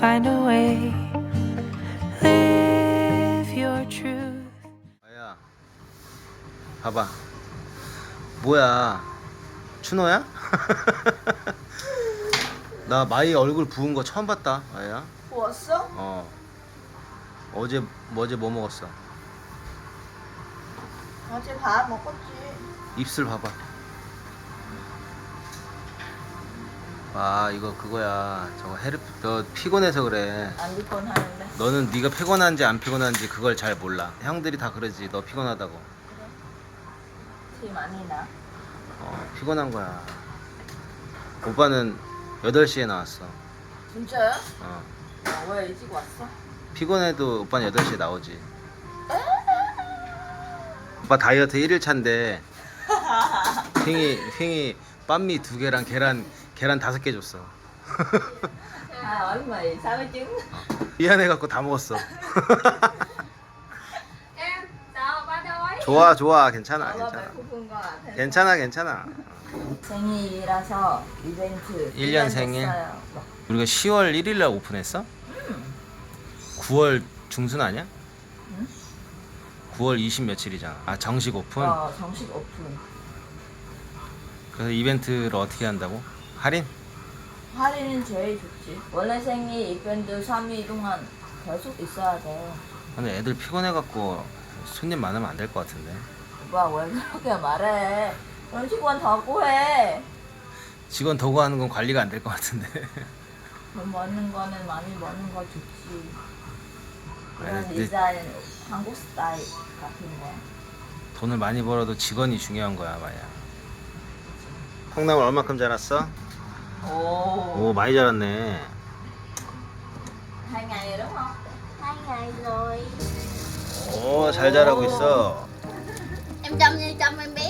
find a way. Live your truth. 아야 봐봐 뭐야 춘호야? 나 마이 얼굴 부은 거 처음 봤다 아야 부었어? 어 어제 어제 뭐 먹었어 어제 밥 먹었지. 입술 봐봐 아 이거 그거야. 저거 헤르 너 피곤해서 그래. 안 피곤하는데. 너는 네가 피곤한지 안 피곤한지 그걸 잘 몰라. 형들이 다 그러지. 너 피곤하다고. 티 많이 나. 어 피곤한 거야. 오빠는 8시에 나왔어. 진짜요? 어. 아, 왜 일찍 왔어? 피곤해도 오빠는 8시에 나오지. 오빠 다이어트 1일 차인데. 핑이 핑이 빤미 두 개랑 계란 계란 다섯 개 줬어 아, 얼마에 사회증? 미안해갖고 다 먹었어 Em, sao ba đói? 좋아 좋아 괜찮아 엄마 괜찮아 배고픈 거 같아. 괜찮아 괜찮아 생일이라서 이벤트. 일년 생일? 우리가 10월 1일 날 오픈했어? 9월 중순 아니야? 응? 9월 20 며칠이잖아 아 정식 오픈? 어, 정식 오픈. 그래서 이벤트를 어떻게 한다고? 할인? 할인은 제일 좋지. 원래 생일 이벤트 3일 동안 계속 있어야 돼. 근데 애들 피곤해갖고 손님 많으면 안 될 것 같은데 오빠 왜 그렇게 말해? 그럼 직원 더 구해. 직원 도구 하는 건 관리가 안 될 것 같은데 돈 버는 거는 많이 버는 거 좋지. 그런 아니, 근데 디자인 한국 스타일 같은 거. 돈을 많이 벌어도 직원이 중요한 거야 마야 콩나물 얼마큼 자랐어? 오. 오 많이 자랐네 hai ngày rồi đúng không? Hai ngày rồi 오 잘 자라고 있어 Em chăm như chăm em bé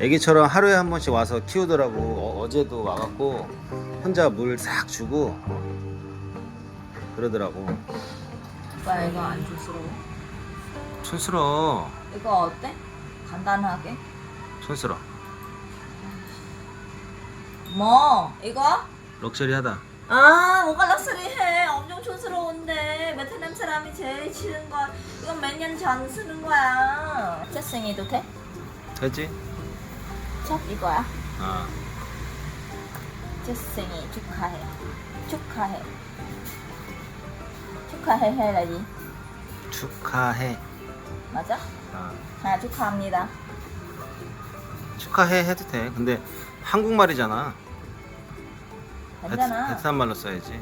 애기처럼 하루에 한 번씩 와서 키우더라고 어, 제도 와갖고 혼자 물 싹 주고 그러더라고 오빠 이거 안 촌스러워? 촌스러워 이거 어때? 간단하게? 촌스러워 뭐? 이거? 럭셔리하다. 아 뭐가 럭셔리해. 엄청 촌스러운데. 베트남 사람이 제일 싫은 거 이건 몇 년 전 쓰는 거야. 채생이도 돼? 됐지? 첫 이거야? 아. 채생이 축하해. 축하해. 축하해 해 là gì? 축하해. 맞아? 아, 아 축하합니다. 축하해 해도 돼. 근데 한국말이잖아 베트남 말로 써야지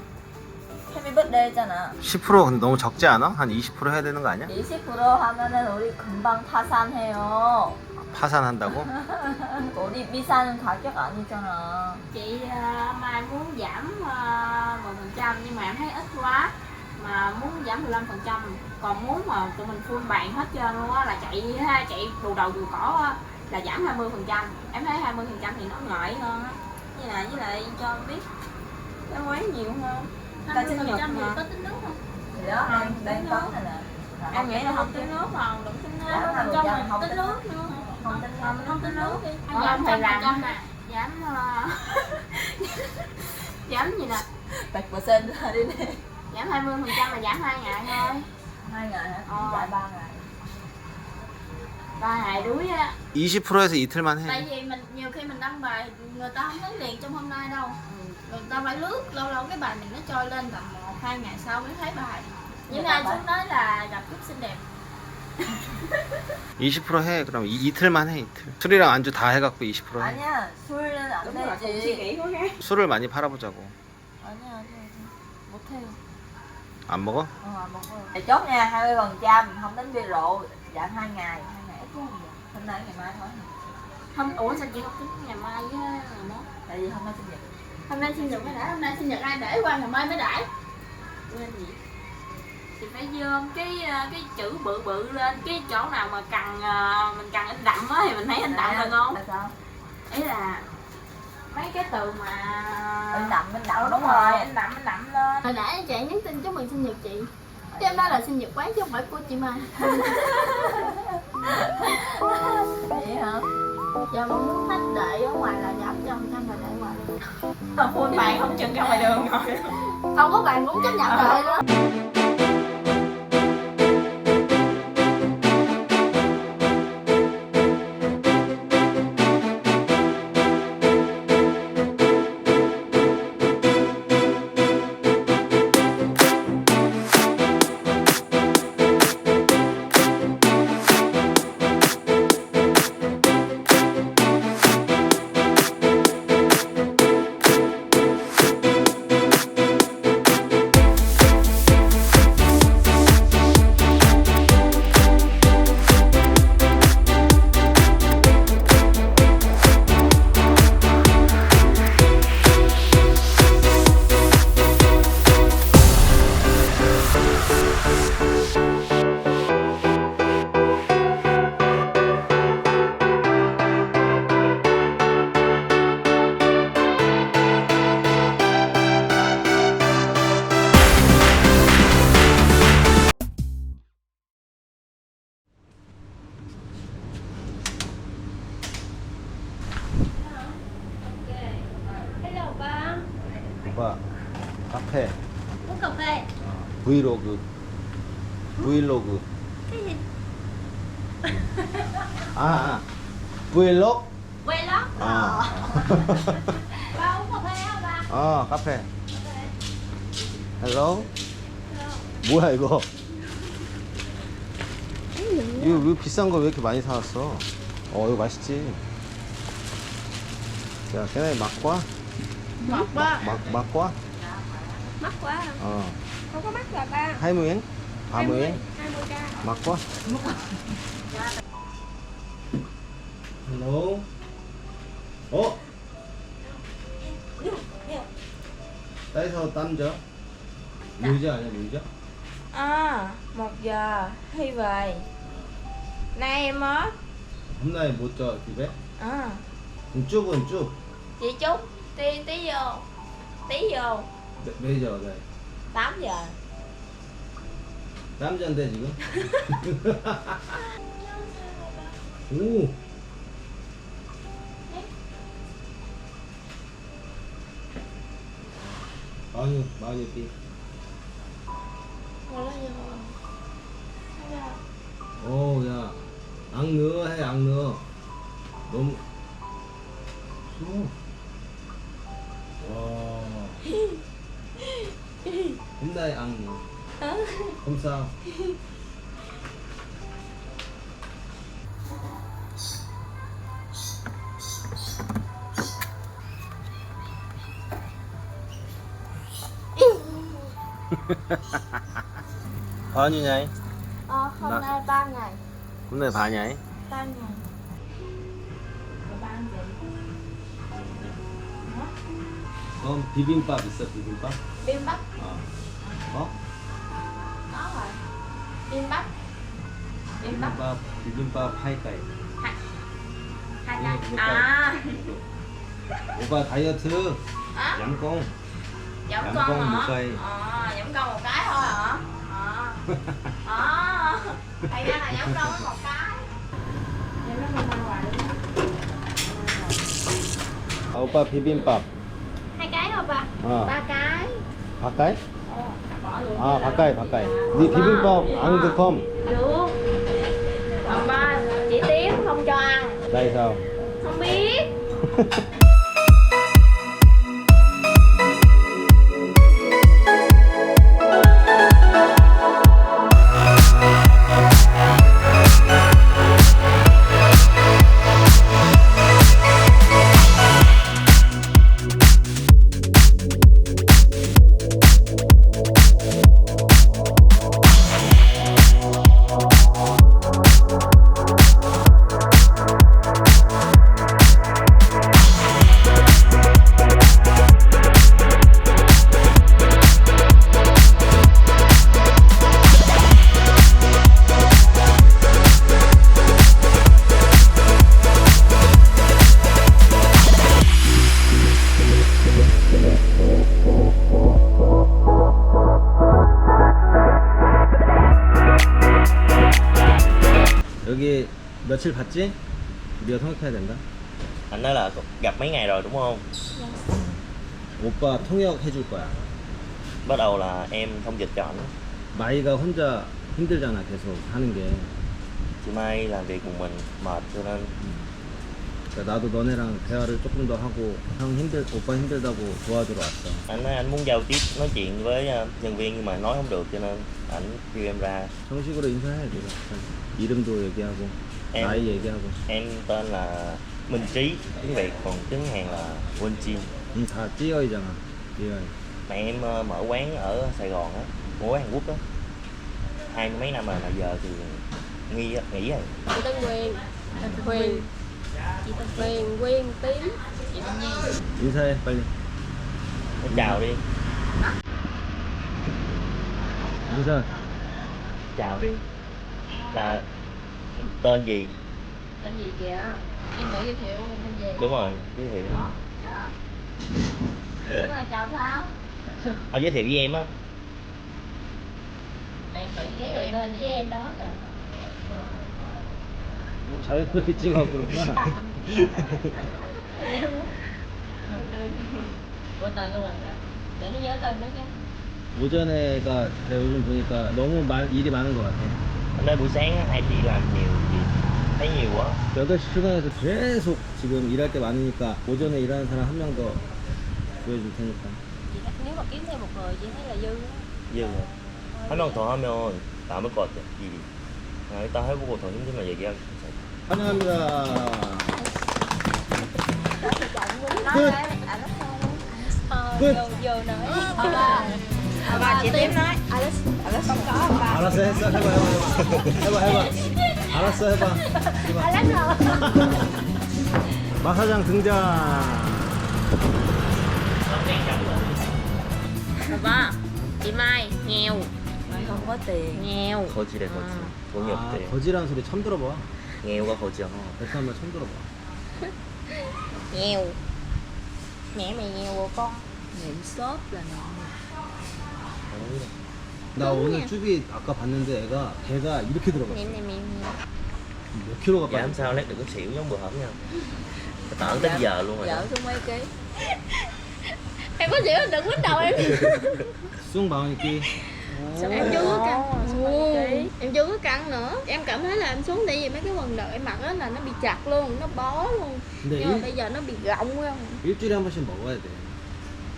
해피 버스데이잖아 10% 근데 너무 적지 않아? 한 20% 해야 되는 거 아니야? 20% 하면은 우리 금방 파산해요 파산한다고? 우리 비싼 가격 아니잖아 Chị ờ, Mai muốn giảm ờ, 10% nhưng mà em thấy ít quá Mà muốn giảm 15% Còn muốn mà tụi mình full bàn hết trơn luôn á Là chạy ha, chạy bù đầu bù cỏ á, Là giảm 20% Em thấy 20% thì nó ngợi hơn á Với lại với lại cho em biết Cái quán nhiều hơn Ta sinh nhật 50% thì mà. có tính nước không? thì đó À, đang đang tính có nước. này nè Là Em nghĩ là tính không nước tính chứ. nước mà đừng tính nước Giảm 20% Trong mình không tính tính nước nữa không tính Ờ, mình không tính nước đi Ờ, giảm phải trăm làm. nè Giảm ờ, Giảm gì nè bạch percent ra đi nè giảm 20 phần trăm là giảm hai ngày thôi hai ngày hả Ờ. giải ba ngày ba ngày đuối á 20%에서 이틀만 tại 해 vì mình nhiều khi mình đăng bài người ta không thấy liền trong hôm nay đâu người ta phải lướt lâu lâu cái bài mình nó trôi lên tầm một hai ngày sau mới thấy bài những ai xuống nói là gặp lúc xinh đẹp 20%해 그럼 이, 이틀만 해 이틀 술이랑 안주 다 해갖고 20%해 아니야 술은 안 rồi suy 되지 của khác 술을 많이 팔아보자고 아니야 아니야. 못해요 안 먹어? 어안 먹어요 chốt nha 20 phần trăm không tính bia rượu giảm hai ngày hai ngày ít không vậy? hôm nay ngày mai thôi không ủa sao chị không tính ngày mai với ngày mốt tại vì hôm nay sinh nhật hôm nay sinh nhật mới đãi hôm nay sinh nhật ai để qua ngày mai mới đãi quên gì? Thì phải dơm cái ờ, cái chữ bự bự lên cái chỗ nào mà cần ờ, mình cần in đậm á thì mình thấy in đậm được không? là sao ý là mấy cái từ mà Anh đậm anh đậm Ờ, đúng rồi. anh đậm anh đậm lên. Hồi nãy chị nhắn tin chúc mừng sinh nhật chị. Chứ em nói là sinh nhật quán chứ không phải của chị Mai. Vậy hả? Giờ muốn khách đợi ở ngoài là nhập trong trong và đợi không Còn bàn không chừng ra ngoài đường rồi. Không có bạn cũng chấp nhận rồi đó 오빠 카페? 브이로그. 브이로그. Cái gì? 아, 아. 브이로그? lắm 아, phê không ba? 아 카페. 헬로 뭐야 이거? 이거 왜 비싼 걸 왜 이렇게 많이 사왔어? 어 이거 맛있지? 자 걔네 막과 Ngọt quá 막 막과 Mắc quá hả? 어 Không có mắc rồi ba 하이무엔 바무엔 20k 막과 헬로 어 따이서 땀져 뮤자 아니야 뮤자 À, một giờ Thi về Nay em á hôm nay 못 줘, 집에? à, 그럼 쭉은 쭉. Chị Trúc Tí tí vô Tí vô 매, 매저, 네. 8 giờ 남자인데, 지금? 오! 많이, 많이 삐. Ngồi lên vô 오, 야. 앙너 해, 앙너. 너무. 추워. Hôm nay ăn gì? Không sao. Bao nhiêu ngày? Ờ, hôm Dạ. nay 3 ngày Hôm nay bao ngày? 3 ngày 그럼 비빔밥 있 어, 비빔밥? Biêm bắp 어. 어? Có rồi Biêm bắp Biêm bắp 비빔밥, 비빔밥 하이까이. Hai 응, cái bi빔밥. À 오빠 다이어트. Hả? 양꽁. Giảm Giảm con con một hả? cây. À, giảm con một cái thôi hả? À À Thì ra là giảm con với một cái Vậy nó không ăn hoài luôn 아, 오빠 비빔밥. Hai cái thôi ba 어. Ba cái 바까이? Bỏ luôn 아, 바까이, 바까이. 네 비빔밥 안 드컴. Được Còn ba chỉ tiếng không cho ăn tại sao? Không biết 며칠 봤지? 우리가 통역해야 된다. anh nói là gặp mấy ngày rồi đúng không 오빠 통역 해줄 거야. bắt đầu là em thông dịch cho ảnh 마이가 혼자 힘들잖아 계속 하는 게. chị Mai làm việc một mình mệt cho nên 그러니까 나도 너네랑 대화를 조금 더 하고 형 힘들 오빠 힘들다고 도와주러 왔어. anh nói anh muốn giao tiếp nói chuyện với ờ, nhân viên nhưng mà nói không được cho nên ảnh kêu em ra 정식으로 인사해 내가. 이름도 얘기하고 em gì kêu em tên là Minh Trí. Tiếng Việt còn tiếng Hàn là Quân Chin Thà Trí ơi rằng à. Trí ơi Mẹ em ờ, mở quán ở Sài Gòn á. Mở quán Hàn Quốc á. Hai mấy năm rồi mà giờ thì nghi nghỉ rồi. Chị tên Quyền. Tên Quyền. Chị tên Quyền, Quyền, Tím Chị tên Nhi Chị Thê, Bali Em chào đi. Chị Thê Chào đi. Là tên gì tên gì kìa em tự giới thiệu tên gì đúng rồi giới thiệu đúng là chào sao Ờ, giới thiệu với em á em tự giới thiệu tên với em đó 자연스럽게 찍어 그렇구나. của tên của mình để nó nhớ tên nó chứ 오전에가 내가 요즘 보니까 너무 말, 일이 많은 것 같아. Hôm nay buổi sáng hai chị làm nhiều chị thấy nhiều quá 8시 출근해서 계속 지금 일할 게 많으니까 오전에 일하는 사람 한 명더 구해줄 테니까. chị nếu mà kiếm thêm một người chị thấy là dư á. dư 한명 더 하면 남을 것 같아 일이 아, 일단 해보고 더 힘들면 얘기하기 환영합니다. nói đấy à nó không ờ Good. vô vô nói ờ ông ba 알았어 했어 해봐 해봐 해봐 해봐 알았어 해봐 해봐 마사장 등장 có tiền nghèo 거지래 거지 돈이 아, 없대 거지라는 소리 처음 들어봐 nghèo가 거지야 베트남 말 처음 들어봐 rồi con niệm shop là nọ 나 오늘 쭈비 아까 봤는데 애가 걔가 이렇게 들어갔어 mẹ nghèo 몇 킬로가 dạ 빠졌어 sao lát đừng có xỉu giống bữa hổm nha tởn tới giờ luôn rồi vợ xuống mấy ký em có chịu đừng quýnh đầu em 쑥 마오니끼 em chưa có căng em chưa có căng nữa em cảm thấy là em xuống tại vì mấy cái quần đợt em mặc á là nó bị chặt luôn nó bó luôn 근데 nhưng mà 일, bây giờ nó bị rộng quá 일주일에 한 번씩 먹어야 돼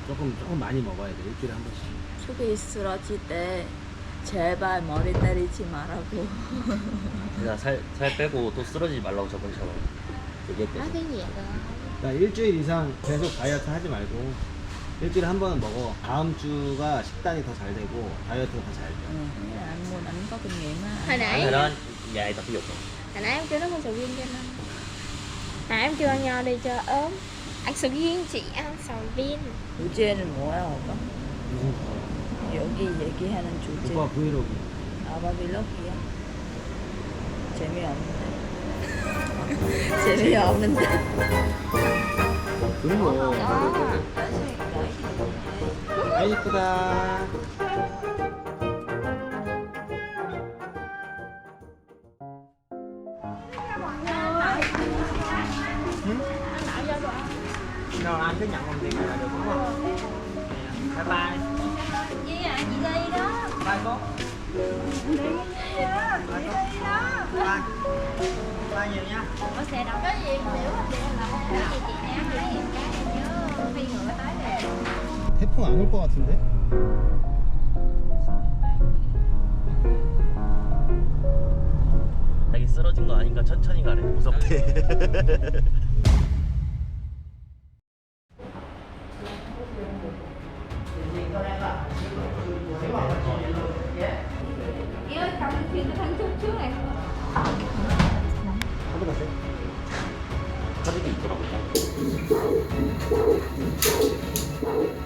조금 조금 많이 먹어야 돼 일주일에 한 번씩 축이 쓰러질 때 제발 머리 때리지 말라고 그냥 살, 살 빼고 또 쓰러지지 말라고 저번처럼 나 일주일 이상 계속 다이어트 하지 말고 일주일에 한 번은 먹어 다음 주가 식단이 더 잘 되고 다이어트가 더 잘 돼. ừ, thế là anh muốn anh có kinh nghiệm á hồi nãy hồi đó dài tập thể dục rồi hồi nãy em kêu nó mua sầu riêng cho anh ăn nãy em kêu anh nho đi cho ốm ăn sầu riêng chị ăn sầu riêng 주제는 뭐야 오빠? 여기 얘기하는 주제 오빠 브이로그 아바빌럭이야 재미없는데 재미없는데 그런 거 아, 아 이쁘다 đâu anh cứ nhận công tiền là được đúng không bye bye gì à chị đi đó bye cô bye nhiều nha có xe đâu có gì nếu mà chị là không có gì chị nhé hai em cái em nhớ phi ngựa tới nè 태풍 안 올 것 같은데? 자기 쓰러진 거 아니까 천천히 가래 무섭대 Thank you.